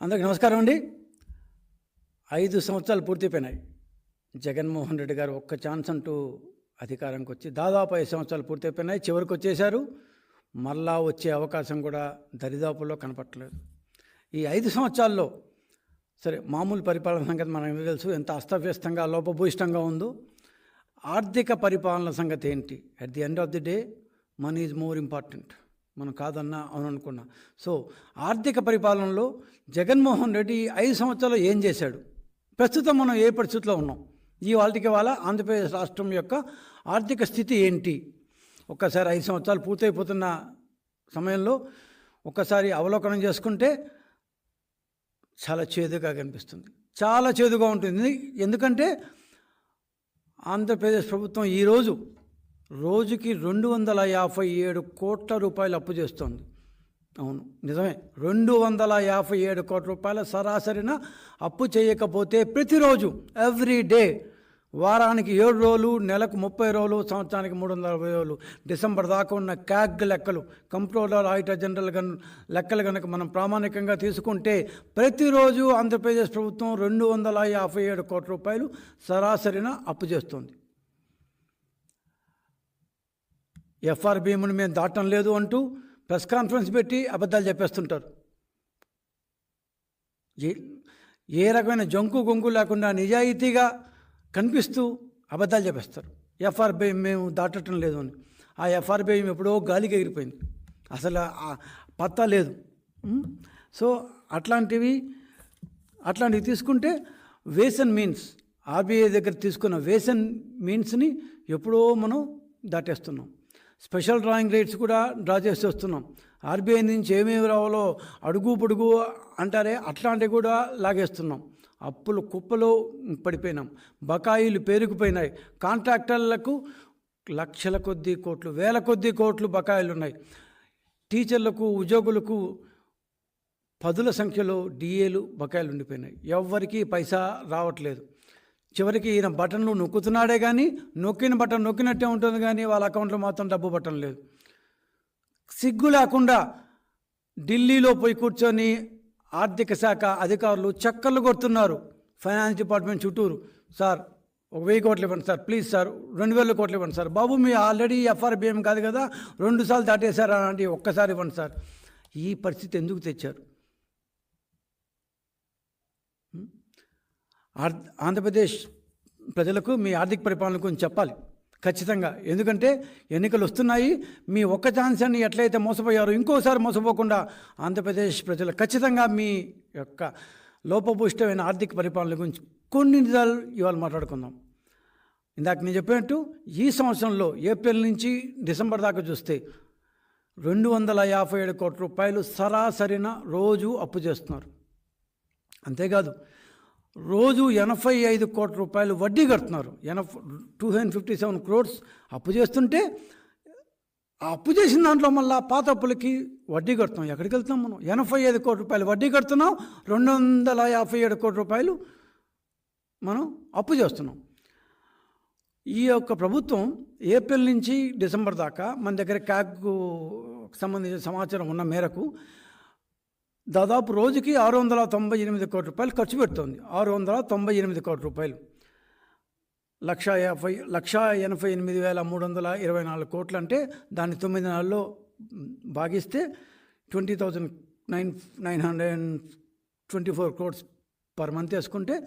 అందరికీ నమస్కారం అండి. ఐదు సంవత్సరాలు పూర్తయిపోయినాయి. జగన్మోహన్ రెడ్డి గారు ఒక్క ఛాన్స్ అంటూ అధికారంకి వచ్చి దాదాపు ఐదు సంవత్సరాలు పూర్తయిపోయినాయి. చివరికి వచ్చేశారు. మళ్ళా వచ్చే అవకాశం కూడా దరిదాపుల్లో కనపట్టలేదు ఈ ఐదు సంవత్సరాల్లో సరే మామూలు పరిపాలన సంగతి మనకు తెలుసు? ఎంత అస్తవ్యస్తంగా లోపభూయిష్టంగా ఉందో. ఆర్థిక పరిపాలన సంగతి ఏంటి? At the end of the day money is more important మనం కాదన్నా అవును అనుకున్నా సో ఆర్థిక పరిపాలనలో జగన్మోహన్ రెడ్డి ఐదు సంవత్సరాలు ఏం చేశాడు? ప్రస్తుతం మనం ఏ పరిస్థితిలో ఉన్నాం? ఈ వాళ్ళకి వాళ్ళ ఆంధ్రప్రదేశ్ రాష్ట్రం యొక్క ఆర్థిక స్థితి ఏంటి? ఒక్కసారి ఐదు సంవత్సరాలు పూర్తయిపోతున్న సమయంలో ఒక్కసారి అవలోకనం చేసుకుంటే చాలా చేదుగా కనిపిస్తుంది. చాలా చేదుగా ఉంటుంది. ఎందుకంటే ఆంధ్రప్రదేశ్ ప్రభుత్వం ఈరోజు రోజుకి రెండు వందల యాభై ఏడు కోట్ల రూపాయలు అప్పు చేస్తోంది. అవును నిజమే. రెండు వందల యాభై ఏడు కోట్ల రూపాయల సరాసరిన అప్పు చేయకపోతే ప్రతిరోజు ఎవ్రీ డే వారానికి ఏడు రోజులు నెలకు ముప్పై రోజులు సంవత్సరానికి మూడు వందల అరవై రోజులు. డిసెంబర్ దాకా ఉన్న క్యాగ్ లెక్కలు కంప్ట్రోలర్ ఆడిటర్ జనరల్ గన్ లెక్కలు కనుక మనం ప్రామాణికంగా తీసుకుంటే ప్రతిరోజు ఆంధ్రప్రదేశ్ ప్రభుత్వం రెండు వందల యాభై ఏడు కోట్ల రూపాయలు సరాసరిన అప్పు చేస్తుంది. ఎఫ్ఆర్బిఎంని మేము దాటం లేదు అంటూ ప్రెస్ కాన్ఫరెన్స్ పెట్టి అబద్ధాలు చెప్పేస్తుంటారు. ఏ ఏ రకమైన జంకు గొంకు లేకుండా నిజాయితీగా కనిపిస్తూ అబద్ధాలు చెప్పేస్తారు. ఎఫ్ఆర్బిఎం మేము దాటటం లేదు అని. ఆ ఎఫ్ఆర్బిఎం ఎప్పుడో గాలికి ఎగిరిపోయింది. అసలు పత్తా లేదు. సో అట్లాంటివి అట్లాంటివి తీసుకుంటే వేసన్ మీన్స్ ఆర్బీఐ దగ్గర తీసుకున్న వేసన్ మీన్స్ని ఎప్పుడో మనం దాటేస్తున్నాం. స్పెషల్ డ్రాయింగ్ రేట్స్ కూడా డ్రా చేసి వస్తున్నాం. ఆర్బీఐ నుంచి ఏమేమి రావాలో అడుగు పొడుగు అంటారే అట్లాంటివి కూడా లాగేస్తున్నాం. అప్పులు కుప్పలో పడిపోయినాం. బకాయిలు పేరుకుపోయినాయి. కాంట్రాక్టర్లకు లక్షల కొద్దీ కోట్లు వేల కొద్దీ కోట్లు బకాయిలు ఉన్నాయి. టీచర్లకు ఉద్యోగులకు పదుల సంఖ్యలో డిఏలు బకాయిలు ఉండిపోయినాయి. ఎవ్వరికీ పైసా రావట్లేదు. చివరికి ఈయన బటన్లు నొక్కుతున్నాడే కానీ నొక్కిన బటన్ నొక్కినట్టే ఉంటుంది కానీ వాళ్ళ అకౌంట్లో మాత్రం డబ్బు బటన్ లేదు. సిగ్గు లేకుండా ఢిల్లీలో పోయి కూర్చొని ఆర్థిక శాఖ అధికారులు చక్కర్లు కొడుతున్నారు. ఫైనాన్స్ డిపార్ట్మెంట్ చుట్టూరు. సార్ ఒక వెయ్యి కోట్లు ఇవ్వండి సార్ ప్లీజ్ సార్ రెండు వేల కోట్లు ఇవ్వండి సార్. బాబు మీ ఆల్రెడీ ఎఫ్ఆర్బిఎం కాదు కదా రెండు సార్లు దాటేశారా అంటే ఒక్కసారి ఇవ్వండి సార్. ఈ పరిస్థితి ఎందుకు తెచ్చారు ఆర్- ఆంధ్రప్రదేశ్ ప్రజలకు మీ ఆర్థిక పరిపాలన గురించి చెప్పాలి. ఖచ్చితంగా. ఎందుకంటే ఎన్నికలు వస్తున్నాయి. మీ ఒక్క ఛాన్స్ అని ఎట్లయితే మోసపోయారో ఇంకోసారి మోసపోకుండా ఆంధ్రప్రదేశ్ ప్రజలు ఖచ్చితంగా మీ యొక్క లోపభూష్టమైన ఆర్థిక పరిపాలన గురించి కొన్ని నిజాలు ఇవాళ మాట్లాడుకుందాం. ఇందాక నేను చెప్పినట్టు ఈ సంవత్సరంలో ఏప్రిల్ నుంచి డిసెంబర్ దాకా చూస్తే రెండు వందల యాభై ఏడు కోట్ల రూపాయలు సరాసరిన రోజు అప్పు చేస్తున్నారు. అంతేకాదు రోజు ఎనభై ఐదు కోట్ల రూపాయలు వడ్డీ కడుతున్నారు. ఎనభై two hundred fifty seven crores అప్పు చేస్తుంటే ఆ అప్పు చేసిన దాంట్లో మళ్ళీ పాత అప్పులకి వడ్డీ కడుతున్నాం. ఎక్కడికి వెళ్తున్నాం మనం? ఎనభై ఐదు కోట్ల రూపాయలు వడ్డీ కడుతున్నాం. రెండు వందల యాభై ఏడు కోట్ల రూపాయలు మనం అప్పు చేస్తున్నాం. ఈ యొక్క ప్రభుత్వం ఏప్రిల్ నుంచి డిసెంబర్ దాకా మన దగ్గర క్యాగ్కు సంబంధించిన సమాచారం ఉన్న మేరకు దాదాపు రోజుకి ఆరు వందల తొంభై ఎనిమిది కోట్ల రూపాయలు ఖర్చు పెడుతోంది. ఆరు వందల తొంభై ఎనిమిది కోట్ల రూపాయలు. లక్ష యాభై లక్ష ఎనభై ఎనిమిది వేల మూడు వందల ఇరవై నాలుగు కోట్లు అంటే దాన్ని తొమ్మిది నెలల్లో భాగిస్తే twenty thousand nine nine hundred and twenty four crores per month వేసుకుంటే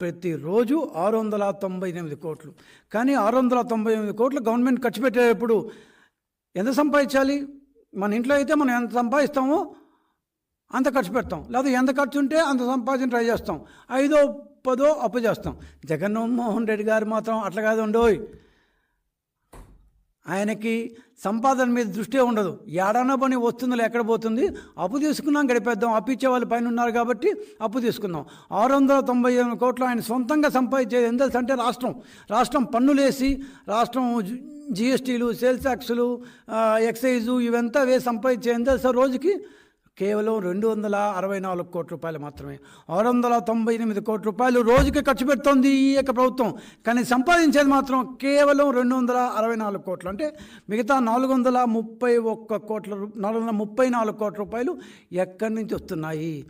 ప్రతిరోజు ఆరు వందల తొంభై ఎనిమిది కోట్లు. కానీ ఆరు వందల తొంభై ఎనిమిది కోట్లు గవర్నమెంట్ ఖర్చు పెట్టేటప్పుడు ఎంత సంపాదించాలి? మన ఇంట్లో అయితే మనం ఎంత సంపాదిస్తామో అంత ఖర్చు పెడతాం. లేదా ఎంత ఖర్చు ఉంటే అంత సంపాదించిన ట్రై చేస్తాం. ఐదో పదో అప్పు చేస్తాం. జగన్మోహన్ రెడ్డి గారు మాత్రం అట్లా కాదు ఉండోయ్. ఆయనకి సంపాదన మీద దృష్టి ఉండదు. ఏడానో పని వస్తుందో ఎక్కడ పోతుంది? అప్పు తీసుకున్నాం గడిపేద్దాం. అప్పు ఇచ్చే వాళ్ళు పైన ఉన్నారు కాబట్టి అప్పు తీసుకుందాం. ఆరు వందల తొంభై ఎనిమిది కోట్లు ఆయన సొంతంగా సంపాదించేది ఎంత అంటే రాష్ట్రం. రాష్ట్రం పన్నులేసి రాష్ట్రం జిఎస్టీలు సేల్స్ ట్యాక్సులు ఎక్సైజు ఇవంతా వేసి సంపాదించే ఎంత సార్ రోజుకి కేవలం రెండు వందల అరవై నాలుగు కోట్ల రూపాయలు మాత్రమే. ఆరు వందల తొంభై ఎనిమిది కోట్ల రూపాయలు రోజుకి ఖర్చు పెడుతోంది ఈ యొక్క ప్రభుత్వం. కానీ సంపాదించేది మాత్రం కేవలం రెండు వందల అరవై నాలుగు కోట్లు. అంటే మిగతా నాలుగు వందల ముప్పై ఒక్క కోట్ల నాలుగు వందల ముప్పై నాలుగు కోట్ల రూపాయలు ఎక్కడి నుంచి వస్తున్నాయి?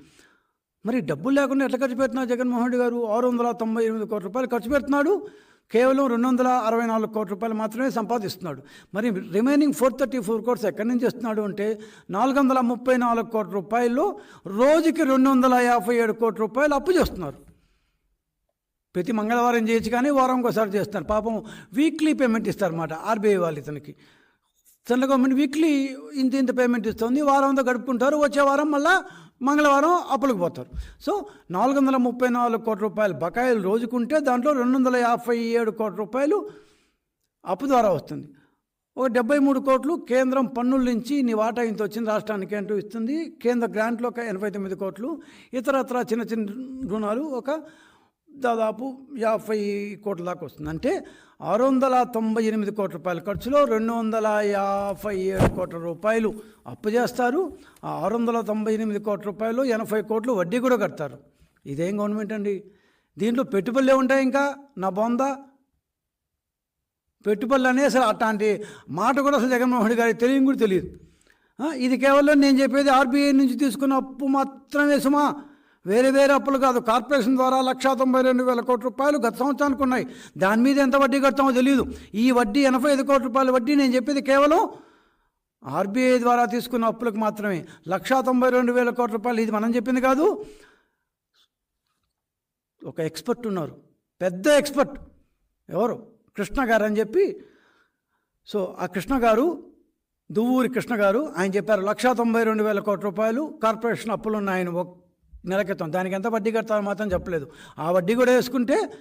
మరి డబ్బులు లేకుండా ఎట్లా ఖర్చు పెడుతున్నారు జగన్మోహన్ రెడ్డి గారు? ఆరు వందల తొంభై ఎనిమిది కోట్ల రూపాయలు ఖర్చు పెడుతున్నాడు. కేవలం రెండు వందల అరవై నాలుగు కోట్ల రూపాయలు మాత్రమే సంపాదిస్తున్నాడు. మరి remaining four thirty four quotes ఎక్కడి నుంచి వస్తున్నాడు అంటే నాలుగు వందల ముప్పై నాలుగు కోట్ల రూపాయలు రోజుకి రెండు వందల యాభై ఏడు కోట్ల రూపాయలు అప్పు చేస్తున్నారు. ప్రతి మంగళవారం చేయొచ్చు కానీ వారం ఒకసారి చేస్తారు పాపం వీక్లీ పేమెంట్ ఇస్తారన్నమాట ఆర్బీఐ వాళ్ళు ఇతనికి. సెంట్రల్ గవర్నమెంట్ వీక్లీ ఇంత ఇంత పేమెంట్ ఇస్తుంది వారం అంతా గడుపుకుంటారు వచ్చే వారం మళ్ళా మంగళవారం అప్పులకు పోతారు. సో నాలుగు వందల ముప్పై నాలుగు కోట్ల రూపాయలు బకాయిలు రోజుకుంటే దాంట్లో రెండు వందల యాభై ఏడు కోట్ల రూపాయలు అప్పు ద్వారా వస్తుంది. ఒక డెబ్బై మూడు కోట్లు కేంద్రం పన్నుల నుంచి నీ వాటా ఇంత వచ్చింది రాష్ట్రానికి అంటూ ఇస్తుంది. కేంద్ర గ్రాంట్లో ఒక ఎనభై తొమ్మిది కోట్లు ఇతరత్ర చిన్న చిన్న రుణాలు ఒక దాదాపు యాభై కోట్ల దాకా వస్తుంది. అంటే ఆరు వందల తొంభై ఎనిమిది కోట్ల రూపాయల ఖర్చులో రెండు వందల యాభై ఏడు కోట్ల రూపాయలు అప్పు చేస్తారు. ఆ ఆరు వందల తొంభై ఎనిమిది కోట్ల రూపాయలు ఎనభై కోట్లు వడ్డీ కూడా కడతారు. ఇదేం గవర్నమెంట్ అండి? దీంట్లో పెట్టుబడులే ఉంటాయి ఇంకా నా బొందా. పెట్టుబడులు అనే అసలు అట్లాంటి మాట కూడా అసలు జగన్మోహన్ రెడ్డి గారికి తెలియని కూడా తెలియదు. ఇది కేవలం నేను చెప్పేది ఆర్బీఐ నుంచి తీసుకున్న అప్పు మాత్రమే సుమా. వేరే వేరే అప్పులు కాదు. కార్పొరేషన్ ద్వారా లక్షా తొంభై రెండు వేల కోట్ల రూపాయలు గత సంవత్సరానికి ఉన్నాయి. దాని మీద ఎంత వడ్డీ కడతామో తెలియదు. ఈ వడ్డీ ఎనభై ఐదు కోట్ల రూపాయల వడ్డీ నేను చెప్పేది కేవలం ఆర్బీఐ ద్వారా తీసుకున్న అప్పులకు మాత్రమే. లక్షా తొంభై రెండు వేల కోట్ల రూపాయలు ఇది మనం చెప్పింది కాదు. ఒక ఎక్స్పర్ట్ ఉన్నారు. పెద్ద ఎక్స్పర్ట్. ఎవరు? కృష్ణ గారు అని చెప్పి. సో ఆ కృష్ణ గారు దువ్వూరి కృష్ణ గారు ఆయన చెప్పారు లక్షా తొంభై రెండు వేల కోట్ల రూపాయలు కార్పొరేషన్ అప్పులు ఉన్నాయని. ఒక నెల క్రితం దానికి ఎంత వడ్డీ కడతారో మాత్రం చెప్పలేదు. ఆ వడ్డీ కూడా వేసుకుంటే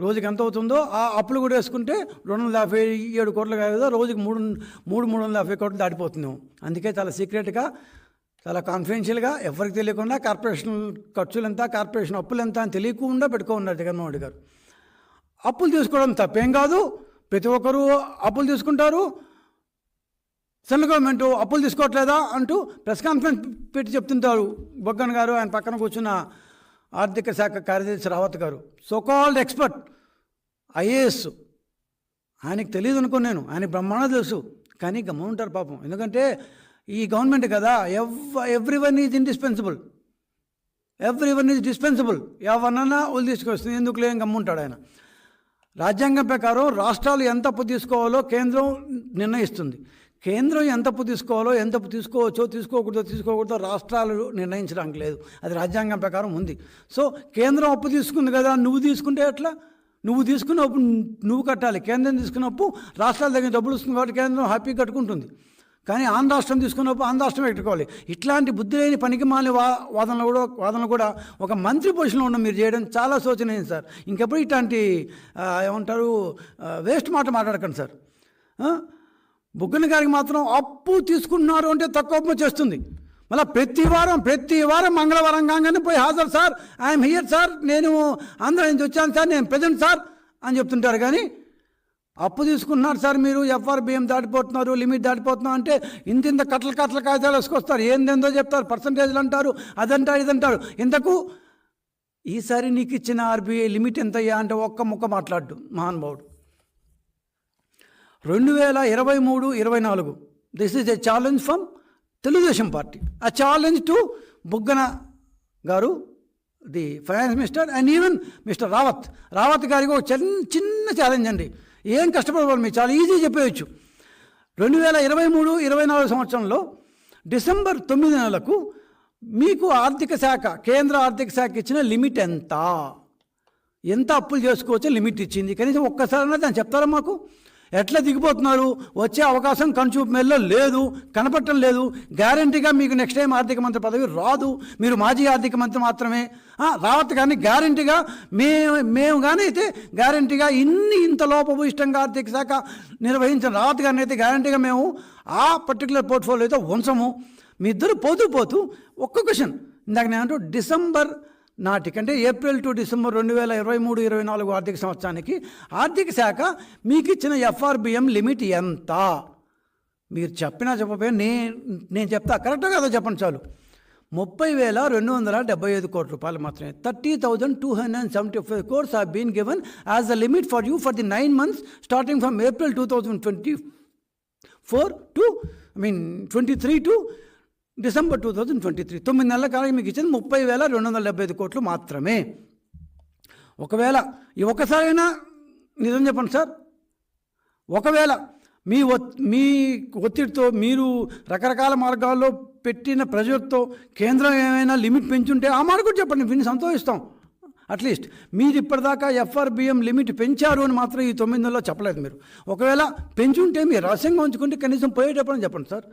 రోజుకి ఎంత అవుతుందో ఆ అప్పులు కూడా వేసుకుంటే రెండు వందల యాభై ఏడు కోట్లు కాదు రోజుకి మూడు మూడు మూడు వందల యాభై కోట్లు దాటిపోతున్నాం. అందుకే చాలా సీక్రెట్గా చాలా కాన్ఫిడెన్షియల్గా ఎవరికి తెలియకుండా కార్పొరేషన్ ఖర్చులు ఎంత కార్పొరేషన్ అప్పులు ఎంత అని తెలియకుండా పెట్టుకున్నారు జగన్మోహన్ రెడ్డి గారు. అప్పులు తీసుకోవడం తప్పేం కాదు. ప్రతి ఒక్కరూ అప్పులు తీసుకుంటారు. సెంట్రల్ గవర్నమెంట్ అప్పులు తీసుకోవట్లేదా అంటూ ప్రెస్ కాన్ఫరెన్స్ పెట్టి చెప్తుంటారు బొగ్గన్ గారు ఆయన పక్కన కూర్చున్న ఆర్థిక శాఖ కార్యదర్శి రావత్ గారు. So called expert IAS. ఆయనకి తెలియదు అనుకో నేను ఆయన బ్రహ్మాండ తెలుసు. కానీ గమ్ముంటారు పాపం. ఎందుకంటే ఈ గవర్నమెంట్ కదా ఎవ్ everyone is indispensable everyone is dispensable ఎవరినన్నా వాళ్ళు తీసుకొస్తుంది. ఎందుకు లేని గమ్ముంటాడు ఆయన. రాజ్యాంగం ప్రకారం రాష్ట్రాలు ఎంత అప్పు తీసుకోవాలో కేంద్రం నిర్ణయిస్తుంది. కేంద్రం ఎంత అప్పు తీసుకోవాలో ఎంత అప్పు తీసుకోవచ్చో తీసుకోకూడదో తీసుకోకూడదో రాష్ట్రాలు నిర్ణయించడానికి లేదు. అది రాజ్యాంగం ప్రకారం ఉంది. సో కేంద్రం అప్పు తీసుకుంది కదా నువ్వు తీసుకుంటే ఎట్లా? నువ్వు తీసుకున్నప్పుడు నువ్వు కట్టాలి. కేంద్రం తీసుకున్నప్పుడు రాష్ట్రాల దగ్గర డబ్బులు వస్తుంది కాబట్టి కేంద్రం హ్యాపీ కట్టుకుంటుంది. కానీ ఆంధ్ర రాష్ట్రం తీసుకున్నప్పుడు ఆంధ్ర రాష్ట్రం పెట్టుకోవాలి ఇట్లాంటి బుద్ధి లేని పనికి మాలి వా వాదనలు కూడా వాదనలు కూడా ఒక మంత్రి పొజిషన్లో ఉన్న మీరు చేయడం చాలా శోచనీయం సార్. ఇంకెప్పుడు ఇట్లాంటి ఏమంటారు వేస్ట్ మాట మాట్లాడకండి సార్. బుగ్గన గారికి మాత్రం అప్పు తీసుకుంటున్నారు అంటే తక్కువ చేస్తుంది. మళ్ళీ ప్రతి వారం ప్రతి వారం మంగళవారం కాగానే పోయి హాజరు సార్ ఐఎమ్ హియర్ సార్ నేను ఆంధ్ర నుంచి వచ్చాను సార్ నేను ప్రజెంట్ సార్ అని చెప్తుంటారు. కానీ అప్పు తీసుకున్నారు సార్ మీరు ఎఫ్ఆర్బిఎం దాటిపోతున్నారు లిమిట్ దాటిపోతున్నారు అంటే ఇంత ఇంత కట్టల కట్టల కాగితాలు వేసుకొస్తారు. ఏందేందో చెప్తారు పర్సంటేజ్లు అంటారు అదంటారు ఇదంటారు. ఇంతకు ఈసారి నీకు ఇచ్చిన ఆర్బీఐ లిమిట్ ఎంతయ్యా? అంటే ఒక్క ముక్క మాట్లాడు మహానుభావుడు. రెండు వేల ఇరవై మూడు ఇరవై నాలుగు. This is a challenge from Telugu Desam party ఆ challenge to Buggana garu the finance minister and even mister Rawat Rawat గారికి ఒక చిన్న చిన్న ఛాలెంజ్ అండి. ఏం కష్టపడవాలి మీరు? చాలా ఈజీ చెప్పేయచ్చు. రెండు వేల ఇరవై మూడు ఇరవై నాలుగు సంవత్సరంలో డిసెంబర్ తొమ్మిది నెలలకు మీకు ఆర్థిక శాఖ కేంద్ర ఆర్థిక శాఖ ఇచ్చిన లిమిట్ ఎంత? ఎంత అప్పులు చేసుకోవచ్చో? లిమిట్ ఇచ్చింది. కనీసం ఒక్కసారైనా దాన్ని చెప్తారా మాకు? ఎట్లా దిగిపోతున్నారు? వచ్చే అవకాశం కనుచూపు మేల్లో లేదు కనపడటం లేదు. గ్యారంటీగా మీకు నెక్స్ట్ టైం ఆర్థిక మంత్రి పదవి రాదు. మీరు మాజీ ఆర్థిక మంత్రి మాత్రమే. ఆ, కానీ గ్యారంటీగా మేము మేము కానీ అయితే గ్యారంటీగా ఇన్ని ఇంత లోపభూయిష్టంగా ఆర్థిక శాఖ నిర్వహించిన రావత్ కానీ అయితే గ్యారంటీగా మేము ఆ పర్టికులర్ పోర్ట్ఫోలియో అయితే ఉంచము. మీ ఇద్దరు పోతూ పోతూ ఒక్క క్వశ్చన్ ఇందాక నేను అంటూ డిసెంబర్ నాటికి అంటే ఏప్రిల్ టు డిసెంబర్ రెండు వేల ఇరవై మూడు ఇరవై నాలుగు ఆర్థిక సంవత్సరానికి ఆర్థిక శాఖ మీకు ఇచ్చిన ఎఫ్ఆర్బిఎం లిమిట్ ఎంత? మీరు చెప్పినా చెప్పబోయే నేను నేను చెప్తా. కరెక్ట్గా కదా చెప్పండి చాలు. ముప్పై వేల రెండు వందల డెబ్బై ఐదు కోట్ల రూపాయలు మాత్రమే. Thirty thousand two hundred and seventy five crores are been given as the limit for you for the nine months starting from April two thousand twenty four to I mean twenty three to December two thousand twenty three. తొమ్మిది నెలల కాలం మీకు ఇచ్చింది ముప్పై వేల రెండు వందల డెబ్బై ఐదు కోట్లు మాత్రమే. ఒకవేళ ఈ ఒక్కసారైనా నిజం చెప్పండి సార్. ఒకవేళ మీ ఒత్ మీ ఒత్తిడితో మీరు రకరకాల మార్గాల్లో పెట్టిన ప్రెజర్తో కేంద్రం ఏమైనా లిమిట్ పెంచుంటే ఆ మాట కూడా చెప్పండి. విని సంతోషిస్తాం. అట్లీస్ట్ మీరు ఇప్పటిదాకా ఎఫ్ఆర్బిఎం లిమిట్ పెంచారు అని మాత్రం ఈ తొమ్మిది నెలలో చెప్పలేదు మీరు. ఒకవేళ పెంచుంటే మీరు రహస్యంగా ఉంచుకుంటే కనీసం పోయేటప్పుడు చెప్పండి సార్.